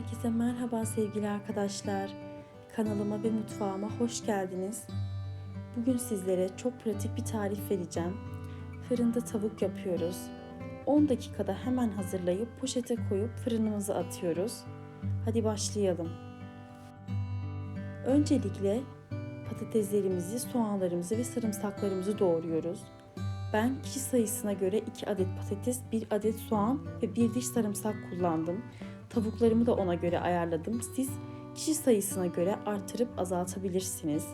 Herkese merhaba sevgili arkadaşlar. Kanalıma ve mutfağıma hoş geldiniz. Bugün sizlere çok pratik bir tarif vereceğim. Fırında tavuk yapıyoruz. 10 dakikada hemen hazırlayıp poşete koyup fırınımıza atıyoruz. Hadi başlayalım. Öncelikle patateslerimizi, soğanlarımızı ve sarımsaklarımızı doğruyoruz. Ben kişi sayısına göre 2 adet patates, 1 adet soğan ve 1 diş sarımsak kullandım. Tavuklarımı da ona göre ayarladım. Siz kişi sayısına göre artırıp azaltabilirsiniz.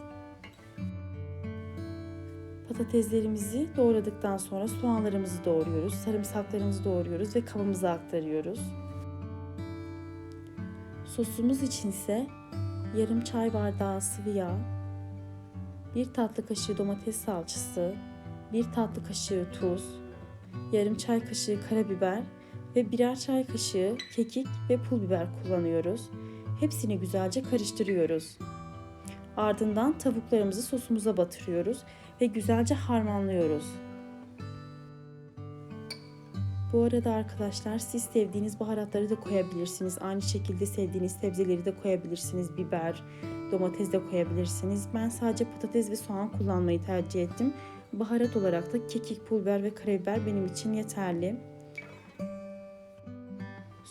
Patateslerimizi doğradıktan sonra soğanlarımızı doğruyoruz, sarımsaklarımızı doğruyoruz ve kabımıza aktarıyoruz. Sosumuz için ise yarım çay bardağı sıvı yağ, bir tatlı kaşığı domates salçası, bir tatlı kaşığı tuz, yarım çay kaşığı karabiber ve birer çay kaşığı kekik ve pul biber kullanıyoruz. Hepsini güzelce karıştırıyoruz. Ardından tavuklarımızı sosumuza batırıyoruz ve güzelce harmanlıyoruz. Bu arada arkadaşlar siz sevdiğiniz baharatları da koyabilirsiniz. Aynı şekilde sevdiğiniz sebzeleri de koyabilirsiniz. Biber, domates de koyabilirsiniz. Ben sadece patates ve soğan kullanmayı tercih ettim. Baharat olarak da kekik, pul biber ve karabiber benim için yeterli.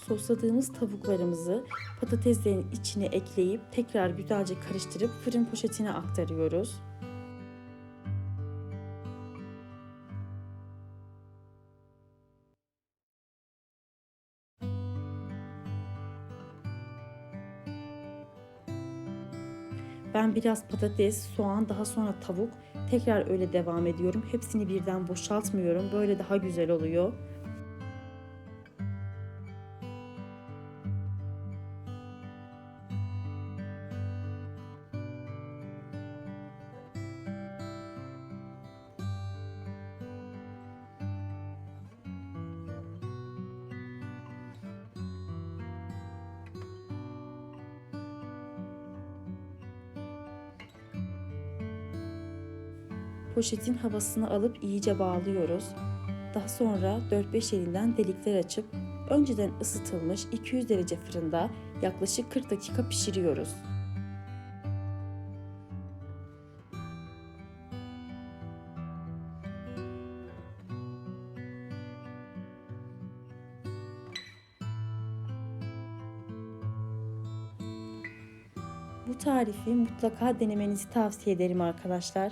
Sosladığımız tavuklarımızı patateslerin içine ekleyip tekrar güzelce karıştırıp fırın poşetine aktarıyoruz. Ben biraz patates, soğan, daha sonra tavuk tekrar öyle devam ediyorum. Hepsini birden boşaltmıyorum. Böyle daha güzel oluyor. Poşetin havasını alıp iyice bağlıyoruz. Daha sonra 4-5 elinden delikler açıp önceden ısıtılmış 200 derece fırında yaklaşık 40 dakika pişiriyoruz. Bu tarifi mutlaka denemenizi tavsiye ederim arkadaşlar.